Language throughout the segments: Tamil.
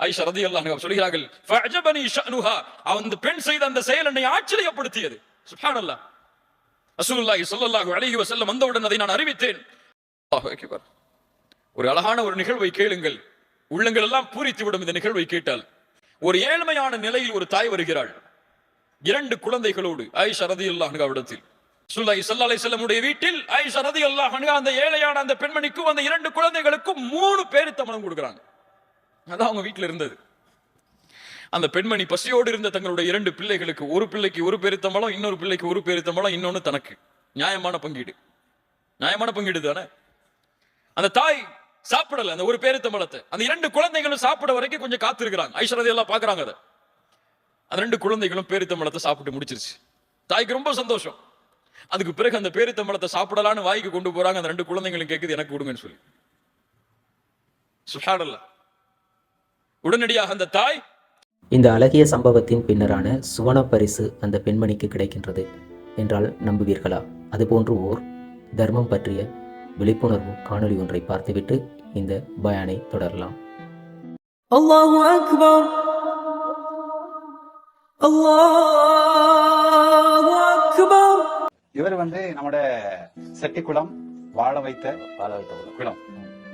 ஐஷா ரதி அல்லாஹ் சொல்கிறார்கள் ஃபஅஜபனி ஷஅனுஹா. அந்த பெண் செய்த அந்த செயல் என்னை ஆச்சரியப்படுத்தியது. சுப்ஹானல்லாஹ். ரசூலுல்லாஹி ஸல்லல்லாஹு அலைஹி வஸல்லம் வந்தவுடன் அதை நான் அறிவித்தேன். அல்லாஹு அக்பர். ஒரு அழகான ஒரு நிகழ்வை கேளுங்கள். உள்ளங்கள் எல்லாம் பூரித்து விடும் இந்த நிகழ்வை கேட்டால். ஒரு ஏழ்மையான நிலையில் ஒரு தாய் வருகிறாள். இரண்டு குழந்தைகளோடு ஐஷா ரதி அல்லாஹ் இடத்தில் சுல்லாஹி ஸல்லல்லாஹு அலைஹி வஸல்லமுடைய வீட்டில் ஐஷா ரதி அல்லாஹ் அந்த ஏழையான அந்த பெண்மணிக்கும் அந்த இரண்டு குழந்தைகளுக்கும் மூணு பேர் தமனம் கொடுக்குறாங்க. அதான் அவங்க வீட்டில் இருந்தது. அந்த பெண்மணி பசியோடு இருந்த தங்களுடைய இரண்டு பிள்ளைகளுக்கு ஒரு பிள்ளைக்கு ஒரு பெருத்தம்பளம் இன்னொரு பிள்ளைக்கு ஒரு பெருத்தம்பளம் இன்னொன்று தனக்கு. நியாயமான பங்கீடு. நியாயமான பங்கீடு தானே? அந்த தாய் சாப்பிடல அந்த ஒரு பேருத்தம்பளத்தை. அந்த இரண்டு குழந்தைகளும் சாப்பிட வரைக்கும் கொஞ்சம் காத்திருக்கிறாங்க. ஐஸ்வரதி எல்லாம் பாக்குறாங்க அதை. அந்த ரெண்டு குழந்தைகளும் பேருத்தம்பளத்தை சாப்பிட்டு முடிச்சிருச்சு. தாய்க்கு ரொம்ப சந்தோஷம். அதுக்கு பிறகு அந்த பேருத்தம்பளத்தை சாப்பிடலான்னு வாய்க்கு கொண்டு போறாங்க. அந்த ரெண்டு குழந்தைங்களும் கேட்குது எனக்கு கொடுங்கன்னு சொல்லி. சுஷாடல்ல உடனடியாக அந்த தாய் இந்த அழகிய சம்பவத்தின் பின்னரான சுவன பரிசு அந்த பெண்மணிக்கு கிடைக்கின்றது என்றால் நம்புவீர்களா? அதுபோன்று ஓர் தர்மம் பற்றிய விழிப்புணர்வு காணொலி ஒன்றை பார்த்துவிட்டு இந்த பயானை தொடரலாம். அல்லாஹு அக்பர். இவர் வந்து நம்மட செட்டிக்குளம் வாழ வைத்த வாழ வைத்த குளம்.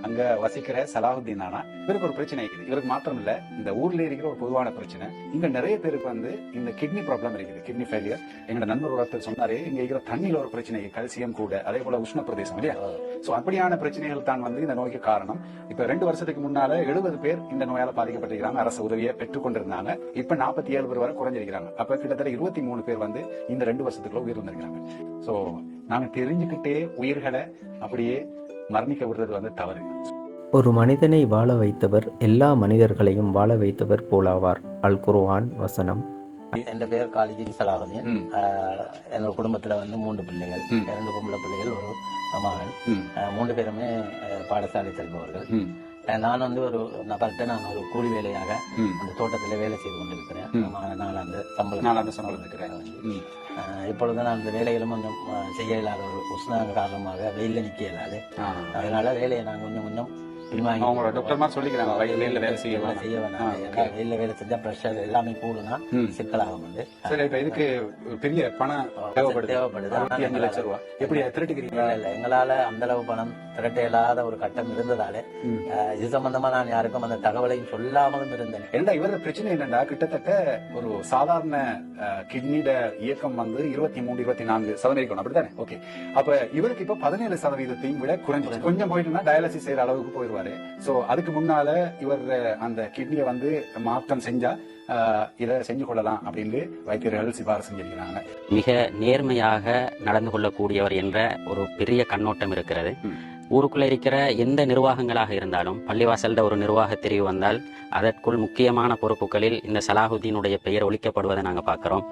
அங்க வசிக்கிற சலாஹுத்தீன் ஆனா இவருக்கு ஒரு பிரச்சனை இருக்குது. இவருக்கு மாத்திரம் இல்ல இந்த ஊர்ல இருக்கிற ஒரு பொதுவான பிரச்சனை. இங்க நிறைய பேருக்கு வந்து இந்த கிட்னி ப்ராப்ளம் இருக்குது கிட்னி ஃபெயிலியர் எங்களோட நண்பர் ஒருத்தர் சொன்னாரு இங்க இருக்கிற தண்ணியில ஒரு பிரச்சனை கல்சியம் கூட அதே போல உஷ்ண பிரதேசம் இல்லையா சோ அப்படியான பிரச்சனைகள் தான் வந்து இந்த நோய்க்கு காரணம். இப்ப ரெண்டு வருஷத்துக்கு முன்னால எழுபது பேர் இந்த நோயால பாதிக்கப்பட்டிருக்கிறாங்க. அரசு உதவியை பெற்றுக் கொண்டிருந்தாங்க. இப்ப நாற்பத்தி ஏழு பேர் வரை குறைஞ்சிருக்கிறாங்க. அப்ப கிட்டத்தட்ட இருபத்தி மூணு பேர் வந்து இந்த ரெண்டு வருஷத்துக்குள்ள உயிர் வந்திருக்கிறாங்க. சோ நாங்க தெரிஞ்சுக்கிட்டே உயிர்களை அப்படியே மரணிக்க விடுறது வந்து தவறு. ஒரு மனிதனை வாழ வைத்தவர் எல்லா மனிதர்களையும் வாழ வைத்தவர் போலாவார். அல் குர்ஆன் வசனம். என் பேர் காலிஜி சலாகுதீன் என்னோட குடும்பத்துல வந்து மூன்று பிள்ளைகள். இரண்டு பொம்பளை பிள்ளைகள் ஒரு மகன். மூன்று பேருமே பாடசாலை செல்பவர்கள். நான் வந்து ஒரு நபர்கிட்ட நான் ஒரு கூலி வேலையாக. அந்த தோட்டத்துல வேலை செய்து கொண்டிருக்கிறேன். நான் அந்த சம்பளம். நாலாண்டு சம்பளம் ஆஹ் இப்பொழுது நான் அந்த வேலைகளும் கொஞ்சம் செய்ய இயலாத ஒரு உஷ்ணாங்க காரணமாக வெயில்ல நிக்க இயலாது. அதனால வேலையை நான் கொஞ்சம் கொஞ்சம் அவங்களோட டாக்டர்மார் சொல்லிக்கிறாங்க. வயல்ல வேலை செய்ய வேலை. செய்ய வேணாம். ஏன்னா வெயில்ல வேலை செஞ்சா ப்ரெஷர் எல்லாமே கூடுனா. சிக்கலாகும் வந்து சரி இப்ப இதுக்கு பெரிய பணம் தேவைப்படுது. தேவைப்படுது. அஞ்சு லட்சம் ரூபாய் எப்படி திரட்டுக்கிறீங்களா இல்ல. எங்களால அந்த அளவு பணம் திரட்ட இயலாத ஒரு கட்டம் இருந்ததாலே இது சம்பந்தமா நான் யாருக்கும் அந்த தகவலையும் சொல்லாமலும் இருந்தேன். ஏண்டா இவர பிரச்சனை என்னன்னா கிட்டத்தட்ட ஒரு சாதாரண கிட்னிட இயக்கம் வந்து இருபத்தி மூணு இருபத்தி நான்கு சதவீதம். இருக்கணும் அப்படித்தானே? ஓகே அப்ப இவருக்கு இப்ப பதினேழு சதவீதத்தையும் விட குறைஞ்சு கொஞ்சம் போயிட்டுனா டயாலிசிஸ் செய்யற அளவுக்கு போயிடுவாரு சோ அதுக்கு முன்னால இவர் அந்த கிட்னியை வந்து மாற்றம் செஞ்சா இதை செஞ்சு கொள்ளலாம் அப்படின்னு வைத்தியர்கள் சிபாரிசு செஞ்சிருக்கிறாங்க மிக நேர்மையாக நடந்து கொள்ளக்கூடியவர் என்ற ஒரு பெரிய கண்ணோட்டம் இருக்கிறது. ஊருக்குள்ள இருக்கிற எந்த நிர்வாகங்களாக இருந்தாலும் பள்ளிவாசல்ட ஒரு நிர்வாக தெரிவு வந்தால் அதற்குள் முக்கியமான பொறுப்புகளில் இந்த சலாஹுதீனுடைய பெயர் ஒழிக்கப்படுவதை நாங்க பார்க்கிறோம்.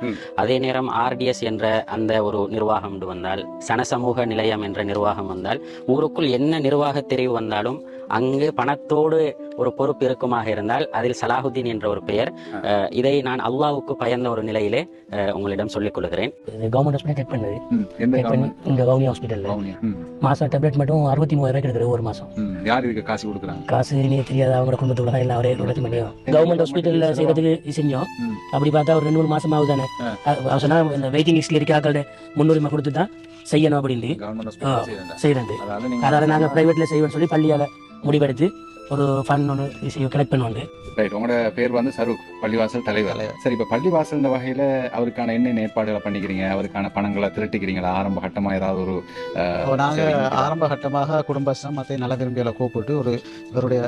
அதே நேரம் ஆர்டிஎஸ் என்ற அந்த ஒரு நிர்வாகம் வந்தால் சனசமூக நிலையம் என்ற நிர்வாகம் வந்தால் ஊருக்குள் என்ன நிர்வாக தெரிவு வந்தாலும் அங்கு பணத்தோடு ஒரு பொறுப்பு இருக்குமாக இருந்தால் அதில் சலாஹுதீன் என்ற ஒரு பெயர். இதை நான் அல்லாஹ்வுக்கு பயந்த ஒரு நிலையிலே உங்களிடம் சொல்லிக் கொள்கிறேன். கவர்மெண்ட் ஹாஸ்பிட்டல் செக் பண்ணது. இந்த கவுனி ஹாஸ்பிட்டல்ல மாசம் டேப்லெட் மட்டும் அறுபத்தி மூவாயிரம் ரூபாய் கிடைக்குது ஒரு மாசம். யார் இதுக்கு காசு கொடுக்குறாங்க? காசு நீ தெரியாத அவங்க குடும்பத்தோட தான் எல்லாம் ஒரே பண்ணியும் கவர்மெண்ட் ஹாஸ்பிட்டல்ல செய்யறதுக்கு செஞ்சோம். அப்படி பார்த்தா ஒரு ரெண்டு மூணு மாசம் ஆகுதானே சொன்னா இந்த வெயிட்டிங் லிஸ்ட்ல இருக்க முன்னுரிமை கொடுத்து தான் செய்யணும் அப்படின்னு கவர்மெண்ட் செய்யறது. அதாவது நீங்க அதனால நாங்க பிரைவேட்ல செய்வோம்னு சொல்லி பள்ளியால முடிவெடுத்து ஒரு ஃபண்ட் ஒன்று கலெக்ட் பண்ணுவாங்க ரைட் உங்களோட பேர் வந்து சரூக் பள்ளிவாசல் தலைவர். சரி இப்ப பள்ளிவாசல் இந்த வகையில அவருக்கான என்னென்ன ஏற்பாடுகளை பண்ணிக்கிறீங்க? அவருக்கான பணங்களை திரட்டிக்கிறீங்களா ஆரம்ப கட்டமா ஏதாவது ஒரு நாங்கள்? ஆரம்ப கட்டமாக குடும்பஸ்தம் மற்ற நல விரும்பிகளை கூப்பிட்டு ஒரு இவருடைய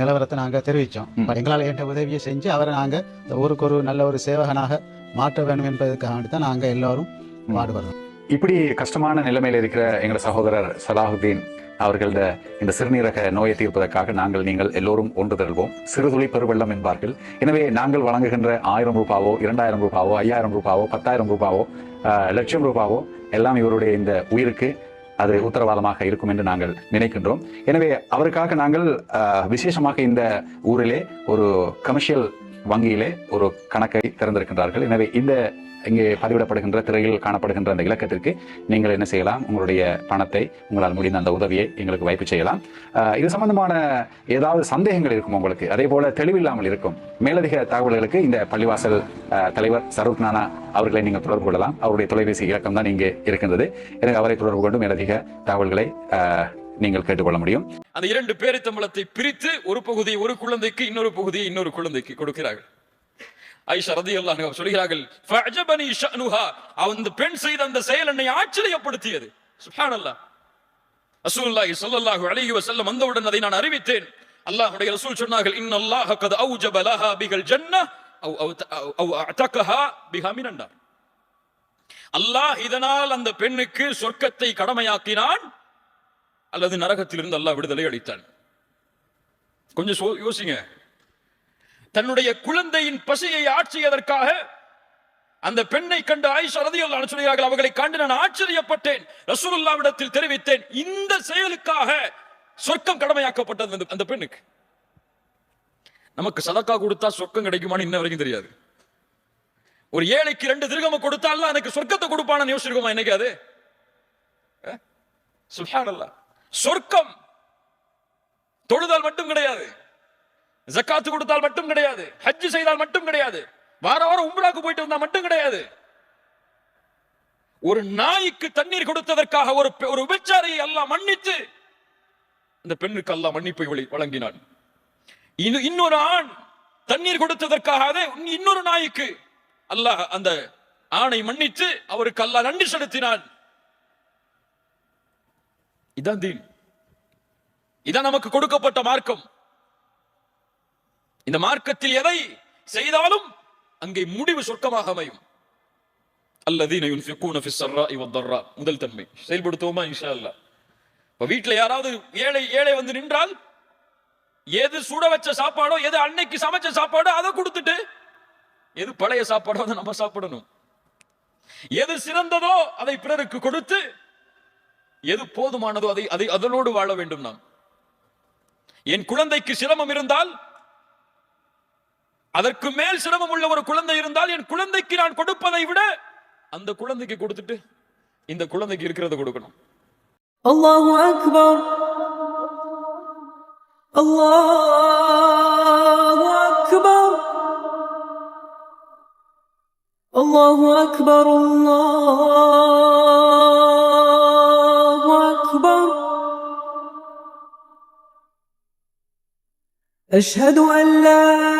நிலவரத்தை நாங்கள் தெரிவித்தோம். எங்களால் என்ற உதவியை செஞ்சு அவரை நாங்கள் இந்த ஊருக்கு ஒரு நல்ல ஒரு சேவகனாக மாற்ற வேண்டும் என்பதற்காக தான் நாங்கள் எல்லாரும். பாடுபடுறோம். இப்படி கஷ்டமான நிலைமையில் இருக்கிற எங்களோட சகோதரர் சலாஹுதீன் அவர்களோட இந்த சிறுநீரக நோயை தீர்ப்பதற்காக நாங்கள் நீங்கள் எல்லோரும் ஒன்று திரள்வோம். சிறுதுளி பெருவெள்ளம் என்பார்கள். எனவே நாங்கள் வழங்குகின்ற ஆயிரம் ரூபாவோ இரண்டாயிரம் ரூபாவோ ஐயாயிரம் ரூபாவோ பத்தாயிரம் ரூபாவோ லட்சம் ரூபாவோ எல்லாம் இவருடைய இந்த உயிருக்கு அது உத்தரவாதமாக இருக்கும் என்று நாங்கள் நினைக்கின்றோம். எனவே அவருக்காக நாங்கள் விசேஷமாக இந்த ஊரிலே ஒரு கமர்ஷியல் வங்கியிலே ஒரு கணக்கை திறந்திருக்கின்றார்கள். எனவே இந்த இங்கே பதிவிடப்படுகின்ற திரையில் காணப்படுகின்ற அந்த இலக்கத்திற்கு நீங்கள் என்ன செய்யலாம்? உங்களுடைய பணத்தை உங்களால் முடிந்த அந்த உதவியை எங்களுக்கு வைப்பு செய்யலாம். இது சம்பந்தமான ஏதாவது சந்தேகங்கள் இருக்கும் உங்களுக்கு? அதே போல தெளிவில்லாமல் இருக்கும். மேலதிக தகவல்களுக்கு இந்த பள்ளிவாசல் தலைவர் சரூக் நானா அவர்களை நீங்கள் தொடர்பு கொள்ளலாம். அவருடைய தொலைபேசி இலக்கம் தான் இங்கே இருக்கின்றது. எனவே அவரை தொடர்பு கொண்டு மேலதிக தகவல்களை நீங்கள் கேட்டுக்கொள்ள முடியும். அந்த இரண்டு பேரித்தம்பளத்தை பிரித்து ஒரு பகுதியை ஒரு குழந்தைக்கு இன்னொரு பகுதியை இன்னொரு குழந்தைக்கு கொடுக்கிறார்கள். ஐஷா ரதி அல்லாஹ் சொல்கிறார்கள் ஃபஅஜபனி ஷஅனுஹா. அந்த பெண் செய்த அந்த செயல் என்னை ஆச்சரியப்படுத்தியது. சுப்ஹானல்லாஹ் ரசூலுல்லாஹி ஸல்லல்லாஹு அலைஹி வஸல்லம் வந்தவுடன் அதை நான் அறிவித்தேன். அல்லாஹ்வுடைய ரசூல் சொன்னார்கள் இன்னல்லாஹ கத் அவுஜப லஹா பிகல் ஜன்னah அவ் அவ் அவ் அஅதகஹா பிஹா மினன்னார் அல்லாஹ் இதனால் அந்த பெண்ணுக்கு சொர்க்கத்தை கடமையாக்கினான். அல்லது நரகத்திலிருந்து அல்லாஹ் விடுதலை அளித்தான். கொஞ்சம் சோ- யோசிங்க. தன்னுடைய குழந்தையின் பசியை ஆட்சியதற்காக அந்த பெண்ணை கண்டு ஆயிஷா ரதியல்லாஹு சொல்கிறார்கள் அவர்களை கண்டு நான் ஆச்சரியப்பட்டேன். ரசூலுல்லாவிடத்தில் தெரிவித்தேன். இந்த செயலுக்காக சொர்க்கம் கடமையாக்கப்பட்டது. அந்த- அந்த பெண்ணுக்கு. நமக்கு சதக்கா கொடுத்தா சொர்க்கம் கிடைக்குமான்னு இன்ன வரைக்கும் தெரியாது. ஒரு ஏழைக்கு ரெண்டு திருகம கொடுத்தாலும் எனக்கு சொர்க்கத்தை கொடுப்பானு யோசிச்சிருக்கோமா என்னைக்கு அது சுப்ஹானல்லாஹ் சொர்க்கம். தொழுதால் மட்டும் கிடையாது. ஜக்காத்து கொடுத்தால் மட்டும் கிடையாது. ஹஜ் செய்தால் மட்டும் கிடையாது. வார வாரம் உம்ராக்கு போயிட்டு வந்தா மட்டும் கிடையாது. ஒரு நாய்க்கு தண்ணீர் கொடுத்ததற்காக ஒரு ஒரு விபச்சாரியை எல்லாம் மன்னித்து அந்த பெண்ணுக்கு எல்லாம் மன்னிப்பை வழங்கினான். இன்னு- இன்னொரு ஆண் தண்ணீர் கொடுத்ததற்காக இன்னொரு நாய்க்கு அல்லாஹ் அந்த ஆணை மன்னித்து அவருக்கு அல்லாஹ் நன்றி செலுத்தினான். இதான் தீன் இதான் நமக்கு கொடுக்கப்பட்ட மார்க்கம். இந்த மார்க்கத்தில் எதை செய்தாலும் அங்கே முடிவு சொர்க்கமாக அமையும். அல்லதீன யுன்ஃபிகூன ஃபிஸ் ஸர்ராஇ வத்தர்ரா முதல் தன்மை. செயல்படுத்துவோமா? இன்ஷா அல்லா இப்ப வீட்ல யாராவது ஏழை ஏழை வந்து நின்றால் எது சுட வச்ச சாப்பாடோ எது அன்னைக்கு சமைச்ச சாப்பாடோ அதை கொடுத்துட்டு எது பழைய சாப்பாடோ அதை நம்ம சாப்பிடணும். எது சிறந்ததோ அதை பிறருக்கு கொடுத்து எது போதுமானதோ அதை அதை அதனோடு வாழ வேண்டும் நாம். என் குழந்தைக்கு சிரமம் இருந்தால் அதற்கு மேல் சிரமம் உள்ள ஒரு குழந்தை இருந்தால் என் குழந்தைக்கு நான் கொடுப்பதை விட அந்த குழந்தைக்கு கொடுத்துட்டு இந்த குழந்தைக்கு இருக்கிறத கொடுக்கணும். அல்லாஹு அக்பர். அக்பர். அக்பர் அல்லாஹ். أشهد أن لا